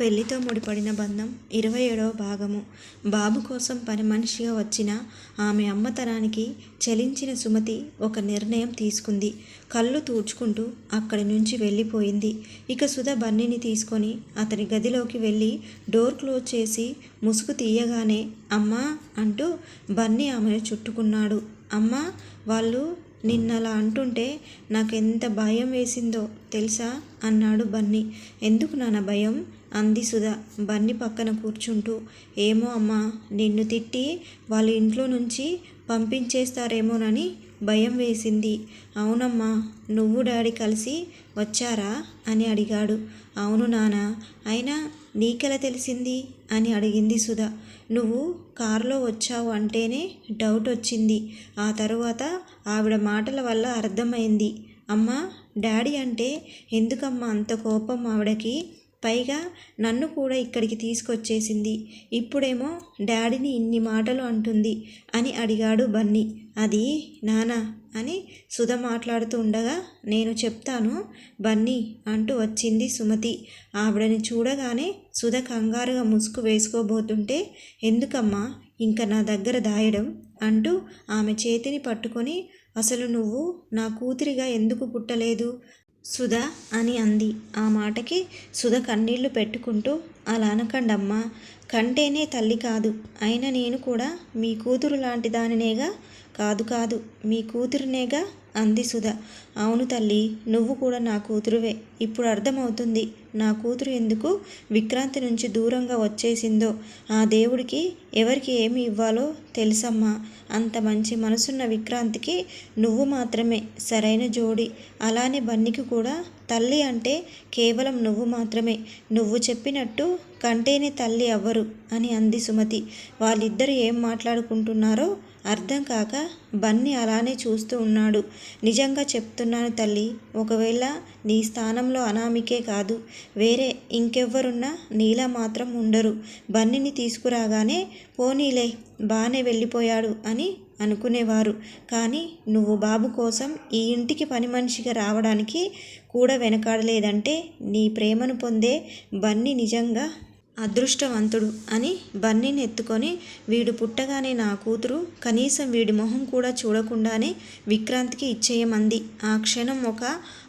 పెళ్ళితో ముడిపడిన బంధం ఇరవై ఏడవ భాగము. బాబు కోసం పని మనిషిగా వచ్చిన ఆమె అమ్మతనానికి చలించిన సుమతి ఒక నిర్ణయం తీసుకుంది. కళ్ళు తూడ్చుకుంటూ అక్కడి నుంచి వెళ్ళిపోయింది. ఇక సుధ బన్నీని తీసుకొని అతని గదిలోకి వెళ్ళి డోర్ క్లోజ్ చేసి ముసుగు తీయగానే అమ్మా అంటూ బన్నీ ఆమెను చుట్టుకున్నాడు. అమ్మా వాళ్ళు నిన్నలా అంటుంటే నాకెంత భయం వేసిందో తెలుసా? అన్నాడు బన్నీ. ఎందుకు నాన్న భయం? అంది సుధ. బన్ని పక్కన కూర్చుంటూ ఏమో అమ్మా నిన్ను తిట్టి వాళ్ళ ఇంట్లో నుంచి పంపించేస్తారేమోనని భయం వేసింది. అవునమ్మా నువ్వు డాడీ కలిసి వచ్చారా? అని అడిగాడు. అవును నానా అయినా నీకెలా తెలిసింది? అని అడిగింది సుధ. నువ్వు కారులో వచ్చావు అంటేనే డౌట్ వచ్చింది. ఆ తరువాత ఆవిడ మాటల వల్ల అర్థమైంది. అమ్మా డాడీ అంటే ఎందుకమ్మా అంత కోపం ఆవిడకి? పైగా నన్ను కూడా ఇక్కడికి తీసుకొచ్చేసింది. ఇప్పుడేమో డాడీని ఇన్ని మాటలు అంటుంది అని అడిగాడు బన్నీ. అది నానా అని సుధ మాట్లాడుతూ ఉండగా నేను చెప్తాను బన్నీ అంటూ వచ్చింది సుమతి. ఆవిడని చూడగానే సుధ కంగారుగా ముసుగు వేసుకోబోతుంటే ఎందుకమ్మా ఇంకా నా దగ్గర దాయడం? అంటూ ఆమె చేతిని పట్టుకొని అసలు నువ్వు నా కూతురిగా ఎందుకు పుట్టలేదు? సుధా అని అంది. ఆ మాటకి సుధ కన్నీళ్ళు పెట్టుకుంటూ అలా అనకండమ్మా కంటేనే తల్లి కాదు. అయినా నేను కూడా మీ కూతురు లాంటి దానినేగా? కాదు కాదు మీ కూతురునేగా? అంది సుధ. అవును తల్లి నువ్వు కూడా నా కూతురువే. ఇప్పుడు అర్థమవుతుంది నా కూతురు ఎందుకు విక్రాంతి నుంచి దూరంగా వచ్చేసిందో. ఆ దేవుడికి ఎవరికి ఏమి ఇవ్వాలో తెలుసమ్మా. అంత మంచి మనసున్న విక్రాంతికి నువ్వు మాత్రమే సరైన జోడి. అలానే బన్నికి కూడా తల్లి అంటే కేవలం నువ్వు మాత్రమే. నువ్వు చెప్పినట్టు కంటేనే తల్లి అవ్వరు అని అంది సుమతి. వాళ్ళిద్దరు ఏం మాట్లాడుకుంటున్నారో అర్థం కాక బన్నీ అలానే చూస్తూ ఉన్నాడు. నిజంగా చెప్తున్నాను తల్లి ఒకవేళ నీ స్థానంలో అనామికే కాదు వేరే ఇంకెవ్వరున్నా నీలా మాత్రం ఉండరు. బన్నీని తీసుకురాగానే పోనీలే బాగానే వెళ్ళిపోయాడు అని అనుకునేవారు. కానీ నువ్వు బాబు కోసం ఈ ఇంటికి పని మనిషిగా రావడానికి కూడా వెనకాడలేదంటే నీ ప్రేమను పొందే బన్నీ నిజంగా అదృష్టవంతుడు అని బన్నీని ఎత్తుకొని వీడు పుట్టగానే నా కూతురు కనీసం వీడి మొహం కూడా చూడకుండానే విక్రాంతికి ఇచ్చేయమంది. ఆ క్షణం ఒక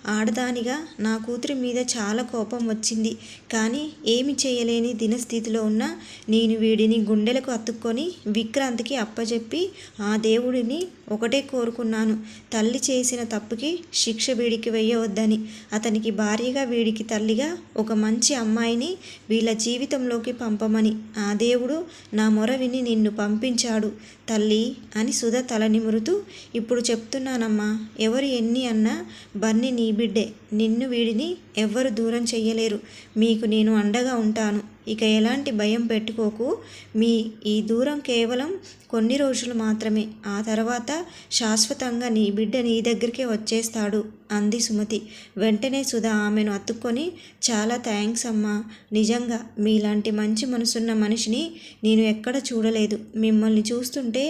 ఆడదానిగా నా కూతురి మీద చాలా కోపం వచ్చింది. కానీ ఏమి చేయలేని దినస్థితిలో ఉన్న నేను వీడిని గుండెలకు అతుక్కొని విక్రాంతికి అప్పజెప్పి ఆ దేవుడిని ఒకటే కోరుకున్నాను. తల్లి చేసిన తప్పుకి శిక్ష వీడికి వేయవద్దని. అతనికి భార్యగా వీడికి తల్లిగా ఒక మంచి అమ్మాయిని వీళ్ళ జీవితంలోకి పంపమని. ఆ దేవుడు నా మొర విని నిన్ను పంపించాడు. తల్లి అని సుధ తల నిమురుతూ ఇప్పుడు చెప్తున్నానమ్మా ఎవరు ఎన్ని అన్నా బన్నీ నీ బిడ్డే నిన్ను వీడిని ఎవ్వరు దూరం చెయ్యలేరు. మీకు నేను అండగా ఉంటాను. ఇక ఎలాంటి భయం పెట్టుకోకు. మీ ఈ దూరం కేవలం కొన్ని రోజులు మాత్రమే. ఆ తర్వాత శాశ్వతంగా నీ బిడ్డ నీ దగ్గరికే వచ్చేస్తాడు అంది సుమతి. వెంటనే సుధా ఆమెను అతుక్కొని చాలా థ్యాంక్స్ అమ్మా. నిజంగా మీలాంటి మంచి మనసున్న మనిషిని నేను ఎక్కడ చూడలేదు. మిమ్మల్ని చూస్తుంటే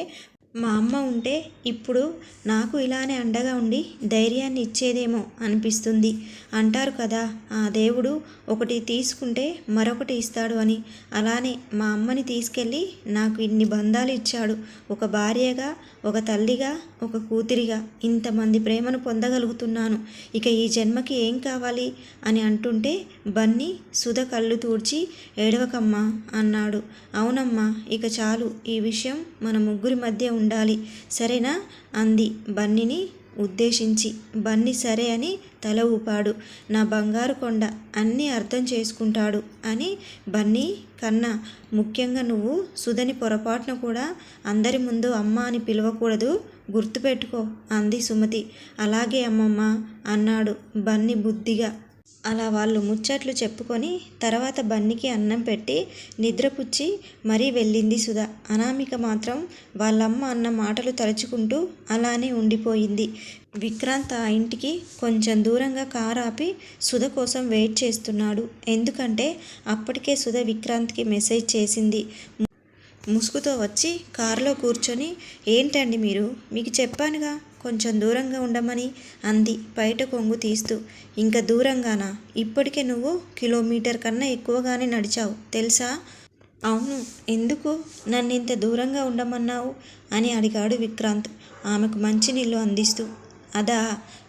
మా అమ్మ ఉంటే ఇప్పుడు నాకు ఇలానే అండగా ఉండి ధైర్యాన్ని ఇచ్చేదేమో అనిపిస్తుంది. అంటారు కదా ఆ దేవుడు ఒకటి తీసుకుంటే మరొకటి ఇస్తాడు అని. అలానే మా అమ్మని తీసుకెళ్ళి నాకు ఇన్ని బంధాలు ఇచ్చాడు. ఒక భార్యగా ఒక తల్లిగా ఒక కూతురిగా ఇంతమంది ప్రేమను పొందగలుగుతున్నాను. ఇక ఈ జన్మకి ఏం కావాలి అని అంటుంటే బన్నీ సుధ కళ్ళు తూడ్చి ఏడవకమ్మా అన్నాడు. అవునమ్మా ఇక చాలు. ఈ విషయం మన ముగ్గురి మధ్య ఉండాలి. సరేనా? అంది. బన్నీని ఉద్దేశించి. బన్ని సరే అని తల ఊపాడు. నా బంగారు కొండ అన్నీ అర్థం చేసుకుంటాడు అని బన్నీ కన్నా. ముఖ్యంగా నువ్వు సుధని పొరపాటున కూడా అందరి ముందు అమ్మ అని పిలవకూడదు. గుర్తుపెట్టుకో అంది సుమతి. అలాగే అమ్మమ్మ అన్నాడు బన్ని బుద్ధిగా. అలా వాళ్ళు ముచ్చట్లు చెప్పుకొని తర్వాత బన్నికి అన్నం పెట్టి నిద్రపుచ్చి మరీ వెళ్ళింది సుధ. అనామిక మాత్రం వాళ్ళమ్మ అన్న మాటలు తలుచుకుంటూ అలానే ఉండిపోయింది. విక్రాంత్ ఆ ఇంటికి కొంచెం దూరంగా కారు ఆపి సుధ కోసం వెయిట్ చేస్తున్నాడు. ఎందుకంటే అప్పటికే సుధ విక్రాంత్కి మెసేజ్ చేసింది. ముసుగుతో వచ్చి కారులో కూర్చొని ఏంటండి మీరు? మీకు చెప్పానుగా? కొంచెం దూరంగా ఉండమని అంది బయట కొంగు తీస్తూ. ఇంకా దూరంగానా? ఇప్పటికే నువ్వు కిలోమీటర్ కన్నా ఎక్కువగానే నడిచావు తెలుసా? అవును. ఎందుకు? నన్ను ఇంత దూరంగా ఉండమన్నావు? అని అడిగాడు విక్రాంత్. ఆమెకు మంచినీళ్ళు అందిస్తూ. అదా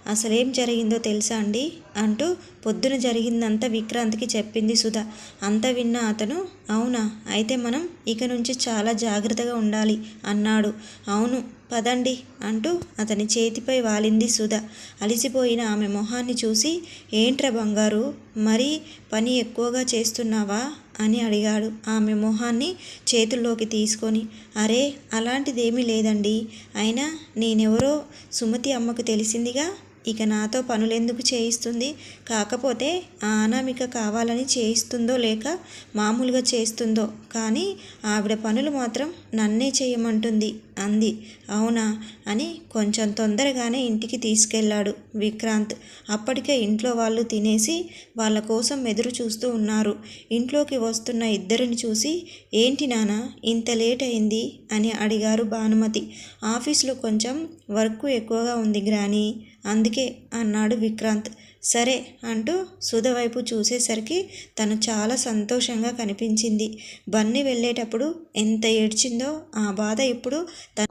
అసలేం జరిగిందో తెలుసా అండి? అంటూ పొద్దున జరిగిందంతా విక్రాంత్కి చెప్పింది సుధా. అంత విన్న అతను అవునా? అయితే మనం ఇక నుంచి చాలా జాగ్రత్తగా ఉండాలి అన్నాడు. అవును పదండి అంటూ అతని చేతిపై వాలింది సుధ. అలిసిపోయిన ఆమె మొహాన్ని చూసి ఏంట్రా బంగారు మరీ పని ఎక్కువగా చేస్తున్నావా? అని అడిగాడు. ఆమె మొహాన్ని చేతుల్లోకి తీసుకొని అరే అలాంటిదేమీ లేదండి. అయినా నేనెవరో సుమతి అమ్మకు తెలిసిందిగా ఇక నాతో పనులెందుకు చేయిస్తుంది? కాకపోతే ఆ అనామిక కావాలని చేయిస్తుందో లేక మామూలుగా చేస్తుందో. కానీ ఆవిడ పనులు మాత్రం నన్నే చేయమంటుంది అంది. అవునా? అని కొంచెం తొందరగానే ఇంటికి తీసుకెళ్ళాడు విక్రాంత్. అప్పటికే ఇంట్లో వాళ్ళు తినేసి వాళ్ళ కోసం ఎదురు చూస్తూ ఉన్నారు. ఇంట్లోకి వస్తున్న ఇద్దరిని చూసి ఏంటి నాన్న ఇంత లేట్ అయింది? అని అడిగారు భానుమతి. ఆఫీస్లో కొంచెం వర్క్ ఎక్కువగా ఉంది గ్రాని. అందుకే అన్నాడు విక్రాంత్. సరే అంటూ సుధ వైపు చూసేసరికి తను చాలా సంతోషంగా కనిపించింది. బన్నీ వెళ్ళేటప్పుడు ఎంత ఏడ్చిందో ఆ బాధ ఇప్పుడు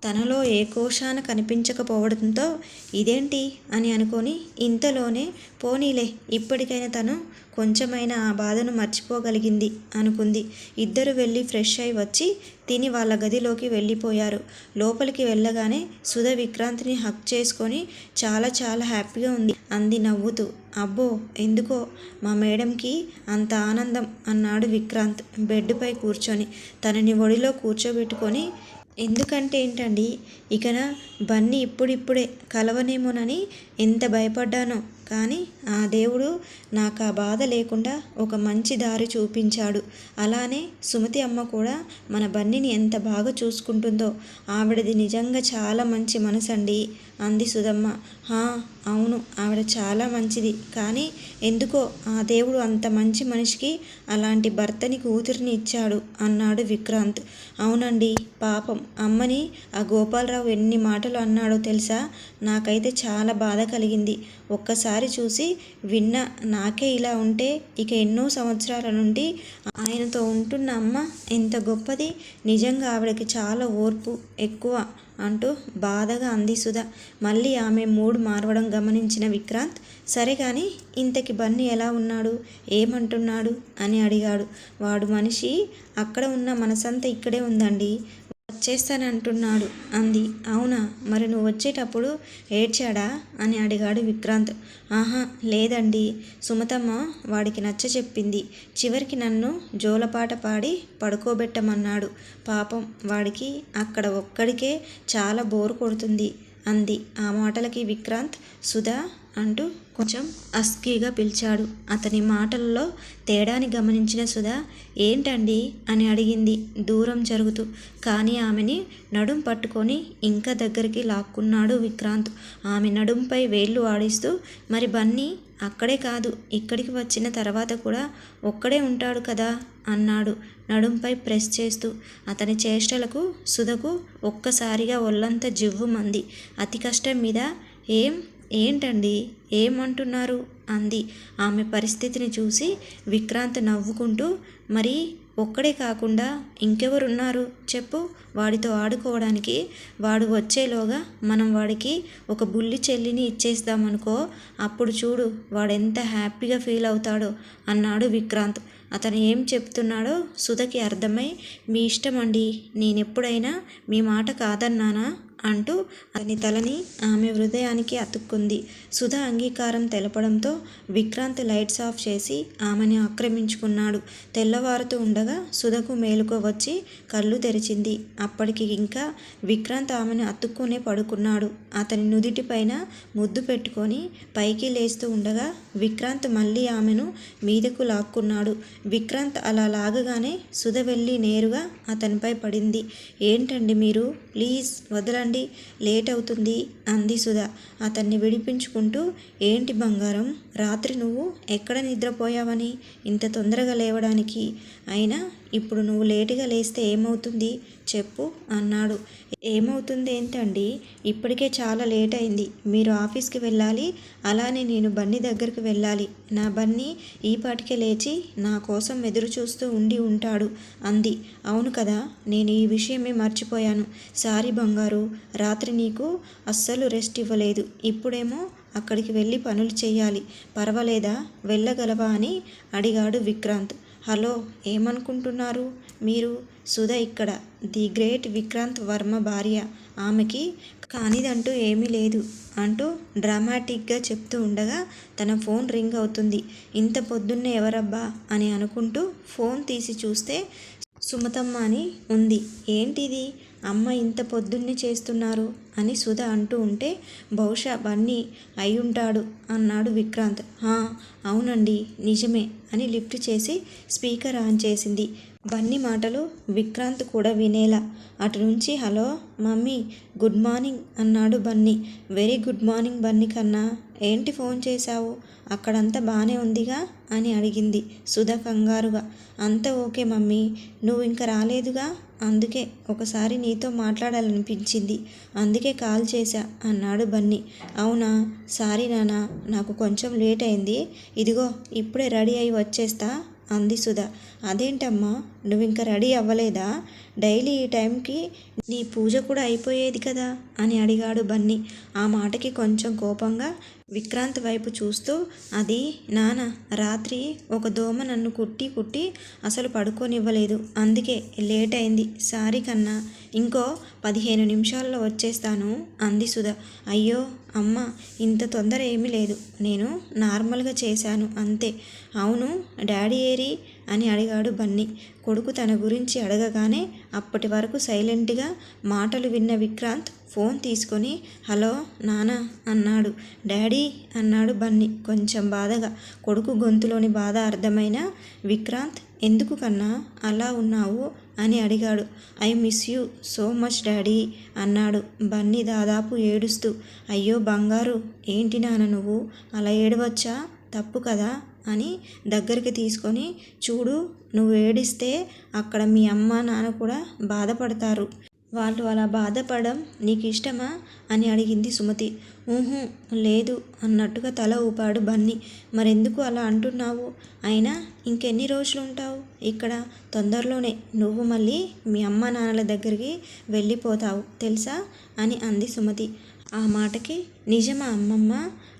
తనలో ఏ కోశాన కనిపించకపోవడంతో ఇదేంటి అని అనుకొని ఇంతలోనే పోనీలే ఇప్పటికైనా తను కొంచెమైనా ఆ బాధను మర్చిపోగలిగింది అనుకుంది. ఇద్దరు వెళ్ళి ఫ్రెష్ అయి వచ్చి తిని వాళ్ళ గదిలోకి వెళ్ళిపోయారు. లోపలికి వెళ్ళగానే సుధ విక్రాంత్ని హక్ చేసుకొని చాలా చాలా హ్యాపీగా ఉంది. అంది నవ్వుతూ. అబ్బో ఎందుకో? మా మేడంకి అంత ఆనందం అన్నాడు విక్రాంత్ బెడ్పై కూర్చొని. తనని ఒడిలో కూర్చోబెట్టుకొని ఎందుకంటే ఏంటండి? ఇకన బన్నీ ఇప్పుడిప్పుడే కలవనేమోనని ఎంత భయపడ్డానో. కానీ ఆ దేవుడు నాకు ఆ బాధ లేకుండా ఒక మంచి దారి చూపించాడు. అలానే సుమతి అమ్మ కూడా మన బన్నీని ఎంత బాగా చూసుకుంటుందో. ఆవిడది నిజంగా చాలా మంచి మనసండి అంది సుధమ్మ. హా అవును ఆవిడ చాలా మంచిది. కానీ ఎందుకో ఆ దేవుడు అంత మంచి మనిషికి అలాంటి భర్తని కూతురిని ఇచ్చాడు అన్నాడు విక్రాంత్. అవునండి పాపం. అమ్మని ఆ గోపాలరావు ఎన్ని మాటలు అన్నాడో తెలుసా? నాకైతే చాలా బాధ కలిగింది. ఒక్కసారి చూసి విన్న నాకే ఇలా ఉంటే ఇక ఎన్నో సంవత్సరాల నుండి ఆయనతో ఉంటున్న అమ్మ ఎంత గొప్పది. నిజంగా ఆవిడకి చాలా ఓర్పు ఎక్కువ అంటూ బాధగా అంది సుధా. మళ్ళీ ఆమె మూడు మారవడం గమనించిన విక్రాంత్ సరే కానీ ఇంతకి బన్నీ ఎలా ఉన్నాడు? ఏమంటున్నాడు? అని అడిగాడు. వాడు మనిషి అక్కడ ఉన్న మనసంతా ఇక్కడే ఉందండి. వచ్చేస్తానంటున్నాడు. అంది. అవునా? మరి నువ్వు వచ్చేటప్పుడు ఏడ్చాడా? అని అడిగాడు విక్రాంత్. ఆహా లేదండి. సుమతమ్మ వాడికి నచ్చ చెప్పింది. చివరికి నన్ను జోలపాట పాడి పడుకోబెట్టమన్నాడు. పాపం వాడికి అక్కడ ఒక్కడికే చాలా బోరు కొడుతుంది. అంది. ఆ మాటలకి విక్రాంత్ సుధా అంటూ కొంచెం అస్కీగా పిలిచాడు. అతని మాటల్లో తేడాని గమనించిన సుధా ఏంటండి? అని అడిగింది దూరం జరుగుతూ. కానీ ఆమెని నడుం పట్టుకొని ఇంకా దగ్గరికి లాక్కున్నాడు విక్రాంత్. ఆమె నడుంపై వేళ్ళు ఆడిస్తూ మరి బన్నీ అక్కడే కాదు ఇక్కడికి వచ్చిన తర్వాత కూడా ఒక్కడే ఉంటాడు కదా? అన్నాడు నడుంపై ప్రెస్ చేస్తూ. అతని చేష్టలకు సుధకు ఒక్కసారిగా ఒళ్ళంతా జివ్వుమంది అతి కష్టం మీద ఏం ఏంటండి? ఏమంటున్నారు? అంది. ఆమె పరిస్థితిని చూసి విక్రాంత్ నవ్వుకుంటూ మరి ఒక్కడే కాకుండా ఇంకెవరున్నారు? చెప్పు. వాడితో ఆడుకోవడానికి వాడు వచ్చేలోగా మనం వాడికి ఒక బుల్లి చెల్లిని ఇచ్చేస్తామనుకో అప్పుడు చూడు వాడెంత హ్యాపీగా ఫీల్ అవుతాడో అన్నాడు విక్రాంత్. అతను ఏం చెప్తున్నాడో సుధకి అర్థమై మీ ఇష్టం అండి నేనెప్పుడైనా మీ మాట కాదన్నానా? అంటూ అతని తలని ఆమె హృదయానికి అతుక్కుంది. సుధ అంగీకారం తెలపడంతో విక్రాంత్ లైట్స్ ఆఫ్ చేసి ఆమెని ఆక్రమించుకున్నాడు. తెల్లవారుతూ ఉండగా సుధకు మేలుకు వచ్చి కళ్ళు తెరిచింది. అప్పటికి ఇంకా విక్రాంత్ ఆమెను అతుక్కునే పడుకున్నాడు. అతని నుదిటిపైన ముద్దు పెట్టుకొని పైకి లేస్తూ ఉండగా విక్రాంత్ మళ్ళీ ఆమెను మీదకు లాక్కున్నాడు. విక్రాంత్ అలా లాగగానే సుధ వెళ్ళి నేరుగా అతనిపై పడింది. ఏంటండి మీరు? ప్లీజ్ వదలండి. లేట్ అవుతుంది అంది సుధ. అతన్ని విడిపించుకుంటూ ఏంటి బంగారం? రాత్రి నువ్వు ఎక్కడ నిద్రపోయావని? ఇంత తొందరగా లేవడానికి. అయినా ఇప్పుడు నువ్వు లేటుగా లేస్తే ఏమవుతుంది? చెప్పు అన్నాడు. ఏమవుతుంది ఏంటండి? ఇప్పటికే చాలా లేట్ అయింది. మీరు ఆఫీస్కి వెళ్ళాలి. అలానే నేను బన్నీ దగ్గరికి వెళ్ళాలి. నా బన్నీ ఈ పాటికే లేచి నా కోసం ఎదురు చూస్తూ ఉండి ఉంటాడు అంది. అవును కదా నేను ఈ విషయమే మర్చిపోయాను. సారీ బంగారు రాత్రి నీకు అస్సలు రెస్ట్ ఇవ్వలేదు. ఇప్పుడేమో అక్కడికి వెళ్ళి పనులు చేయాలి పర్వాలేదా? వెళ్ళగలవా? అని అడిగాడు విక్రాంత్. హలో ఏమనుకుంటున్నారు? మీరు సుధ ఇక్కడ. ది గ్రేట్ విక్రాంత్ వర్మ భార్య. ఆమెకి కానిదంటూ ఏమీ లేదు అంటూ డ్రామాటిక్గా చెప్తూ ఉండగా తన ఫోన్ రింగ్ అవుతుంది. ఇంత పొద్దున్నే ఎవరబ్బా అని అనుకుంటూ ఫోన్ తీసి చూస్తే సుమతమ్మ అని ఉంది. ఏంటిది? అమ్మ ఇంత పొద్దున్నే చేస్తున్నారు అని సుధ అంటూ ఉంటే బహుశా బన్నీ అయ్యుంటాడు అన్నాడు విక్రాంత్. అవునండి నిజమే అని లిఫ్ట్ చేసి స్పీకర్ ఆన్ చేసింది. బన్నీ మాటలు విక్రాంత్ కూడా వినేలా. అటు నుంచి హలో మమ్మీ గుడ్ మార్నింగ్ అన్నాడు Bunny. Very good morning Bunny కన్నా ఏంటి ఫోన్ చేశావు? అక్కడంతా బాగానే ఉందిగా? అని అడిగింది సుధ కంగారుగా. అంతా ఓకే మమ్మీ నువ్వు ఇంకా రాలేదుగా? అందుకే ఒకసారి నీతో మాట్లాడాలనిపించింది. అందుకే కాల్ చేశా అన్నాడు బన్నీ. అవునా? సారీ నానా నాకు కొంచెం లేట్ అయింది. ఇదిగో ఇప్పుడే రెడీ అయి వచ్చేస్తా అంది సుధ. అదేంటమ్మా? నువ్వు ఇంకా రెడీ అవ్వలేదా? డైలీ ఈ టైంకి నీ పూజ కూడా అయిపోయేది కదా? అని అడిగాడు బన్నీ. ఆ మాటకి కొంచెం కోపంగా విక్రాంత్ వైపు చూస్తూ అది నాన్న రాత్రి ఒక దోమ నన్ను కుట్టి కుట్టి అసలు పడుకోనివ్వలేదు. అందుకే లేట్ అయింది. సారీ కన్నా. ఇంకో పదిహేను నిమిషాల్లో వచ్చేస్తాను అంది సుధ. అయ్యో అమ్మ ఇంత తొందర ఏమీ లేదు. నేను నార్మల్గా చేశాను అంతే. అవును డాడీ ఏరి అని అడిగాడు బన్నీ. కొడుకు తన గురించి అడగగానే అప్పటి వరకు సైలెంట్గా మాటలు విన్న విక్రాంత్ ఫోన్ తీసుకొని హలో నానా అన్నాడు. డాడీ అన్నాడు బన్నీ. కొంచెం బాధగా. కొడుకు గొంతులోని బాధ అర్థమైన విక్రాంత్ ఎందుకు కన్నా అలా ఉన్నావు? అని అడిగాడు. I miss you so much daddy అన్నాడు బన్నీ దాదాపు ఏడుస్తూ. అయ్యో బంగారు ఏంటి నాన్న నువ్వు? అలా ఏడవచ్చా? తప్పు కదా? అని దగ్గరికి తీసుకొని చూడు నువ్వు ఏడిస్తే అక్కడ మీ అమ్మ నాన్న కూడా బాధపడతారు. వాళ్ళు అలా బాధపడడం నీకు ఇష్టమా? అని అడిగింది సుమతి. ఊహు లేదు అన్నట్టుగా తల ఊపాడు బన్నీ. మరెందుకు అలా అంటున్నావు? అయినా ఇంకెన్ని రోజులు ఉంటావు ఇక్కడ తొందరలోనే నువ్వు మళ్ళీ మీ అమ్మ నాన్నల దగ్గరికి వెళ్ళిపోతావు తెలుసా? అని అంది సుమతి. ఆ మాటకి నిజమా అమ్మమ్మ?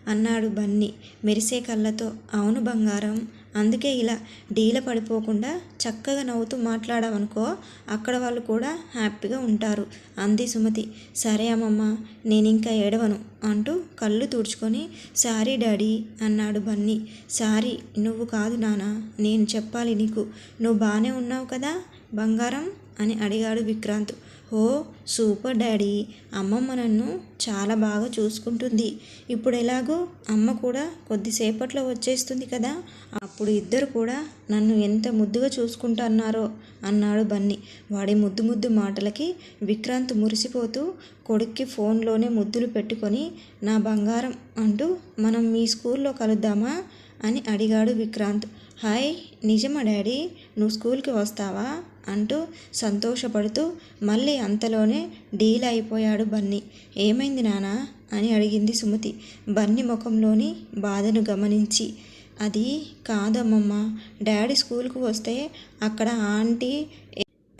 అన్నాడు బన్నీ మెరిసే కళ్ళతో. అవును బంగారం. అందుకే ఇలా డీల పడిపోకుండా చక్కగా నవ్వుతూ మాట్లాడావనుకో అక్కడ వాళ్ళు కూడా హ్యాపీగా ఉంటారు అంది సుమతి. సరే అమ్మమ్మ నేను ఇంకా ఏడవను అంటూ కళ్ళు తుడుచుకొని సారీ డాడీ అన్నాడు బన్నీ. సారీ నువ్వు కాదు నానా నేను చెప్పాలి నీకు. నువ్వు బాగానే ఉన్నావు కదా బంగారం అని అడిగాడు విక్రాంత్. ఓ సూపర్ డాడీ అమ్మమ్మ నన్ను చాలా బాగా చూసుకుంటుంది. ఇప్పుడు ఎలాగో అమ్మ కూడా కొద్దిసేపట్లో వచ్చేస్తుంది కదా అప్పుడు ఇద్దరు కూడా నన్ను ఎంత ముద్దుగా చూసుకుంటున్నారో అన్నాడు బన్నీ. వాడి ముద్దు ముద్దు మాటలకి విక్రాంత్ మురిసిపోతూ కొడుక్కి ఫోన్లోనే ముద్దులు పెట్టుకొని నా బంగారం అంటూ మనం మీ స్కూల్లో కలుద్దామా అని అడిగాడు విక్రాంత్. హాయ్ నిజమా డాడీ నువ్వు స్కూల్కి వస్తావా? అంటూ సంతోషపడుతూ మళ్ళీ అంతలోనే డీల్ అయిపోయాడు బన్నీ. ఏమైంది నానా? అని అడిగింది సుమతి. బన్నీ ముఖంలోని బాధను గమనించి అది కాదమ్మమ్మ. డాడీ స్కూల్కు వస్తే అక్కడ ఆంటీ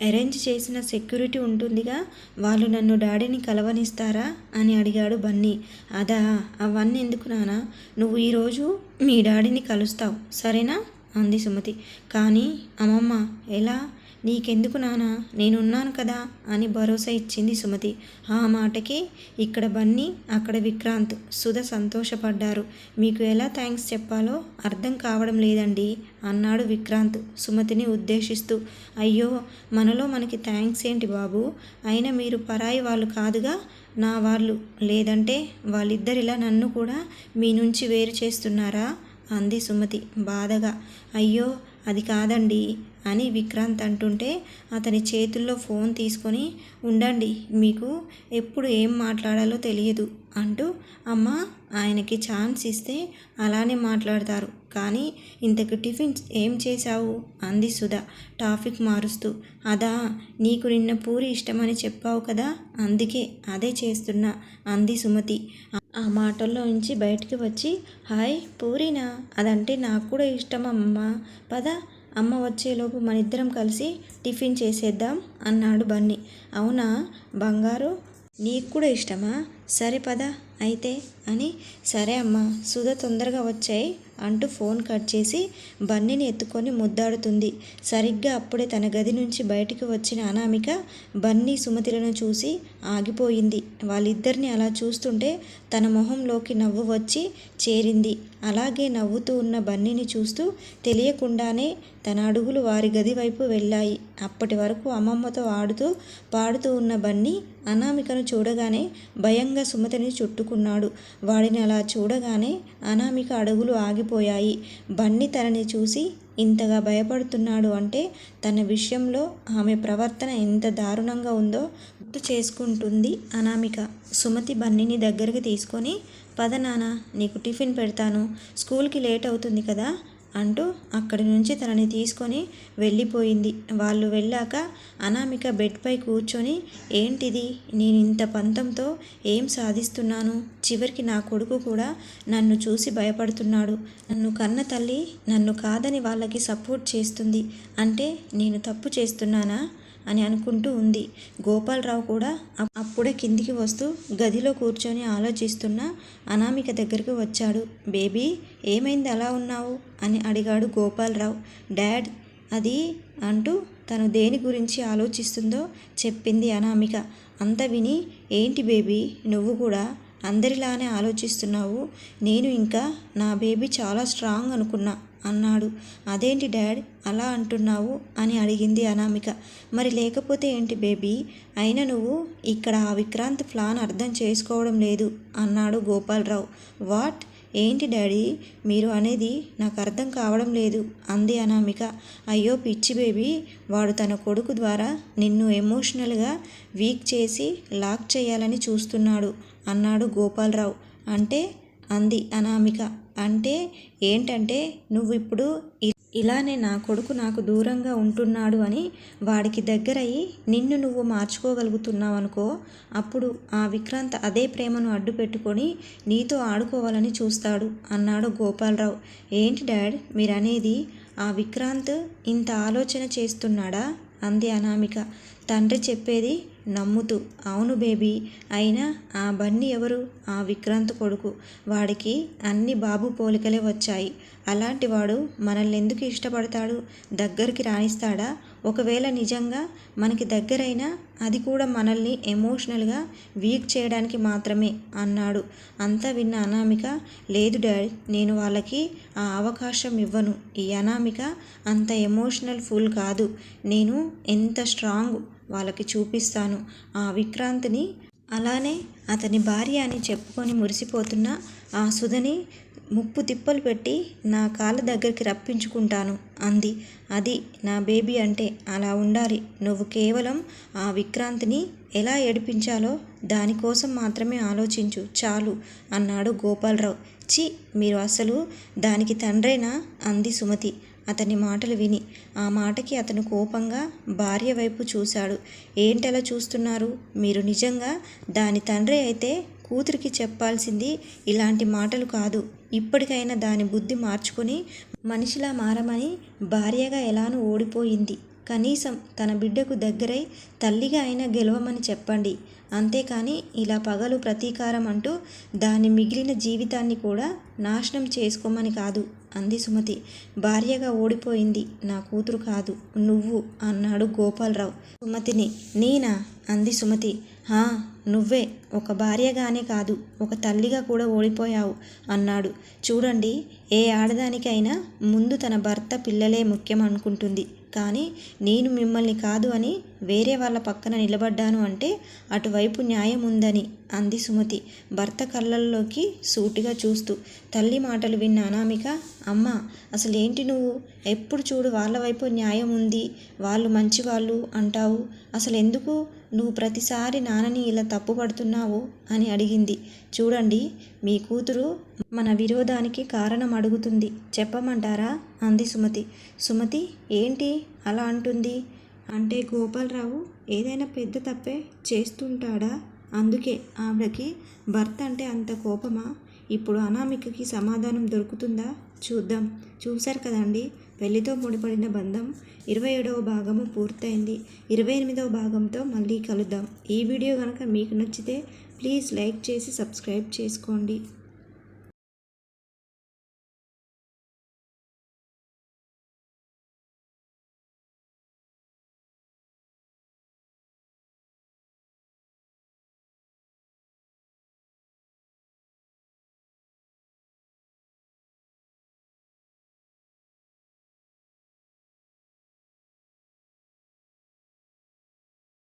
అరేంజ్ చేసిన సెక్యూరిటీ ఉంటుందిగా. వాళ్ళు నన్ను డాడీని కలవనిస్తారా? అని అడిగాడు బన్నీ. అదా అవన్నీ ఎందుకు నానా? నువ్వు ఈరోజు మీ డాడీని కలుస్తావు సరేనా? అంది సుమతి. కానీ అమ్మమ్మ ఎలా? నీకెందుకు నానా? నేనున్నాను కదా అని భరోసా ఇచ్చింది సుమతి. ఆ మాటకి ఇక్కడ బన్నీ అక్కడ విక్రాంత్ సుధ సంతోషపడ్డారు. మీకు ఎలా థ్యాంక్స్ చెప్పాలో అర్థం కావడం లేదండి అన్నాడు విక్రాంత్ సుమతిని ఉద్దేశిస్తూ. అయ్యో మనలో మనకి థ్యాంక్స్ ఏంటి బాబు? అయినా మీరు పరాయి వాళ్ళు కాదుగా? నా వాళ్ళు లేదంటే వాళ్ళిద్దరిలా నన్ను కూడా మీ నుంచి వేరు చేస్తున్నారా? అంది సుమతి బాధగా. అయ్యో అది కాదండి అని విక్రాంత్ అంటుంటే అతని చేతుల్లో ఫోన్ తీసుకొని ఉండండి మీకు ఎప్పుడు ఏం మాట్లాడాలో తెలియదు అంటూ అమ్మ ఆయనకి ఛాన్స్ ఇస్తే అలానే మాట్లాడతారు. కానీ ఇంతకు టిఫిన్ ఏం చేశావు? అంది సుధా టాపిక్ మారుస్తూ. అదా నీకు నిన్న పూరి ఇష్టమని చెప్పావు కదా? అందుకే అదే చేస్తున్నా అంది సుమతి. ఆ మాటల్లో నుంచి బయటికి వచ్చి హాయ్ పూరినా? అదంటే నాకు కూడా ఇష్టం అమ్మ పద అమ్మ వచ్చేలోపు మన ఇద్దరం కలిసి టిఫిన్ చేసేద్దాం అన్నాడు బన్నీ. అవునా బంగారు? నీకు కూడా ఇష్టమా? సరే పద అయితే. అని సరే అమ్మా సుధ తొందరగా వచ్చాయి అంటూ ఫోన్ కట్ చేసి బన్నీని ఎత్తుకొని ముద్దాడుతుంది. సరిగ్గా అప్పుడే తన గది నుంచి బయటికి వచ్చిన అనామిక బన్నీ సుమతిలను చూసి ఆగిపోయింది. వాళ్ళిద్దరిని అలా చూస్తుంటే తన మొహంలోకి నవ్వు వచ్చి చేరింది. అలాగే నవ్వుతూ ఉన్న బన్నీని చూస్తూ తెలియకుండానే తన అడుగులు వారి గది వైపు వెళ్ళాయి. అప్పటి వరకు అమ్మమ్మతో ఆడుతూ పాడుతూ ఉన్న బన్నీ అనామికను చూడగానే భయంగా సుమతిని చుట్టుకున్నాడు. వాడిని అలా చూడగానే అనామిక అడుగులు ఆగిపోయాయి. బన్నీ తనని చూసి ఇంతగా భయపడుతున్నాడు అంటే తన విషయంలో ఆమె ప్రవర్తన ఎంత దారుణంగా ఉందో గుర్తు చేసుకుంటుంది అనామిక. సుమతి బన్నీని దగ్గరికి తీసుకొని పద నాన్న నీకు టిఫిన్ పెడతాను. స్కూల్కి లేట్ అవుతుంది కదా అంటూ అక్కడి నుంచి తనని తీసుకొని వెళ్ళిపోయింది. వాళ్ళు వెళ్ళాక అనామిక బెడ్పై కూర్చొని ఏంటిది? నేను ఇంత పంతంతో ఏం సాధిస్తున్నాను? చివరికి నా కొడుకు కూడా నన్ను చూసి భయపడుతున్నాడు. నన్ను కన్న తల్లి నన్ను కాదని వాళ్ళకి సపోర్ట్ చేస్తుంది. అంటే నేను తప్పు చేస్తున్నానా? అని అనుకుంటూ ఉంది. గోపాలరావు కూడా అప్పుడే కిందికి వస్తూ గదిలో కూర్చొని ఆలోచిస్తున్న అనామిక దగ్గరికి వచ్చాడు. బేబీ ఏమైంది? అలా ఉన్నావు? అని అడిగాడు గోపాలరావు. డాడ్ అది అంటూ తను దేని గురించి ఆలోచిస్తుందో చెప్పింది అనామిక. అంత విని ఏంటి బేబీ నువ్వు కూడా అందరిలానే ఆలోచిస్తున్నావు. నేను ఇంకా నా బేబీ చాలా స్ట్రాంగ్ అనుకున్నా అన్నాడు. అదేంటి డాడ్ అలా అంటున్నావు? అని అడిగింది అనామిక. మరి లేకపోతే ఏంటి బేబీ? అయినా నువ్వు ఇక్కడ ఆ విక్రాంత్ ప్లాన్ అర్థం చేసుకోవడం లేదు అన్నాడు గోపాలరావు. వాట్? ఏంటి డాడీ? మీరు అనేది నాకు అర్థం కావడం లేదు అంది అనామిక. అయ్యో పిచ్చి బేబీ! వాడు తన కొడుకు ద్వారా నిన్ను ఎమోషనల్గా వీక్ చేసి లాక్ చేయాలని చూస్తున్నాడు. అన్నాడు గోపాలరావు. అంటే? అంది అనామిక. అంటే? ఏంటంటే? నువ్వు ఇప్పుడు ఇలానే నా కొడుకు నాకు దూరంగా ఉంటున్నాడు అని వాడికి దగ్గరయ్యి నిన్ను నువ్వు మార్చుకోగలుగుతున్నావు అనుకో అప్పుడు ఆ విక్రాంత్ అదే ప్రేమను అడ్డు పెట్టుకొని నీతో ఆడుకోవాలని చూస్తాడు అన్నాడు గోపాలరావు. ఏంటి డాడ్ మీరనేది? ఆ విక్రాంత్ ఇంత ఆలోచన చేస్తున్నాడా? అంది అనామిక. తండ్రి చెప్పేది నమ్ముతూ అవును బేబీ అయినా ఆ బన్నీ ఎవరు? ఆ విక్రాంత్ కొడుకు. వాడికి అన్ని బాబు పోలికలే వచ్చాయి. అలాంటి వాడు మనల్ని ఎందుకు ఇష్టపడతాడు? దగ్గరికి రాణిస్తాడా? ఒకవేళ నిజంగా మనకి దగ్గరైనా అది కూడా మనల్ని ఎమోషనల్గా వీక్ చేయడానికి మాత్రమే అన్నాడు. అంతా విన్న అనామిక లేదు డాడీ నేను వాళ్ళకి ఆ అవకాశం ఇవ్వను. ఈ అనామిక అంత ఎమోషనల్ ఫుల్ కాదు. నేను ఎంత స్ట్రాంగ్ వాళ్ళకి చూపిస్తాను. ఆ విక్రాంత్ని అలానే అతని భార్య అని చెప్పుకొని మురిసిపోతున్న ఆ సుధని ముప్పు తిప్పలు పెట్టి నా కాళ్ళ దగ్గరికి రప్పించుకుంటాను అంది. అది నా బేబీ అంటే అలా ఉండాలి. నువ్వు కేవలం ఆ విక్రాంతిని ఎలా ఏడిపించాలో దానికోసం మాత్రమే ఆలోచించు చాలు అన్నాడు గోపాలరావు. చి మీరు అసలు దానికి తండ్రేనా? అంది సుమతి. అతని మాటలు విని ఆ మాటకి అతను కోపంగా భార్య వైపు చూశాడు. ఏంటలా చూస్తున్నారు? మీరు నిజంగా దాని తండ్రి అయితే కూతురికి చెప్పాల్సింది ఇలాంటి మాటలు కాదు. ఇప్పటికైనా దాని బుద్ధి మార్చుకొని మనిషిలా మారమని భార్యగా ఎలానూ ఓడిపోయింది. కనీసం తన బిడ్డకు దగ్గరై తల్లిగా అయినా గెలవమని చెప్పండి. అంతేకాని ఇలా పగలు ప్రతీకారం అంటూ దాని మిగిలిన జీవితాన్ని కూడా నాశనం చేసుకోమని కాదు అంది సుమతి. భార్యగా ఓడిపోయింది నా కూతురు కాదు నువ్వు అన్నాడు గోపాలరావు. సుమతిని నేనా? అంది సుమతి. హా నువ్వే ఒక భార్యగానే కాదు ఒక తల్లిగా కూడా ఓడిపోయావు అన్నాడు. చూడండి ఏ ఆడదానికైనా ముందు తన భర్త పిల్లలే ముఖ్యం అనుకుంటుంది. కానీ నేను మిమ్మల్ని కాదు అని వేరే వాళ్ళ పక్కన నిలబడ్డాను అంటే అటువైపు న్యాయం ఉందని అంది సుమతి. భర్త కళ్ళల్లోకి సూటిగా చూస్తూ తల్లి మాటలు విన్న అనామిక అమ్మ అసలేంటి నువ్వు? ఎప్పుడు చూడు వాళ్ళ వైపు న్యాయం ఉంది వాళ్ళు మంచివాళ్ళు అంటావు. అసలు ఎందుకు నువ్వు ప్రతిసారి నాన్నని ఇలా తప్పుపడుతున్నావు అని అడిగింది. చూడండి మీ కూతురు మన విరోధానికి కారణం అడుగుతుంది. చెప్పమంటారా? అంది సుమతి. సుమతి ఏంటి అలా అంటుంది? అంటే గోపాలరావు ఏదైనా పెద్ద తప్పే చేస్తుంటాడా? అందుకే ఆవిడకి భర్త అంటే అంత కోపమా? ఇప్పుడు అనామికకి సమాధానం దొరుకుతుందా? చూద్దాం. చూశారు కదండి పెళ్ళితో ముడిపడిన బంధం ఇరవై ఏడవ భాగము పూర్తయింది. ఇరవై ఎనిమిదవ భాగంతో మళ్ళీ కలుద్దాం. ఈ వీడియో కనుక మీకు నచ్చితే ప్లీజ్ లైక్ చేసి సబ్స్క్రైబ్ చేసుకోండి.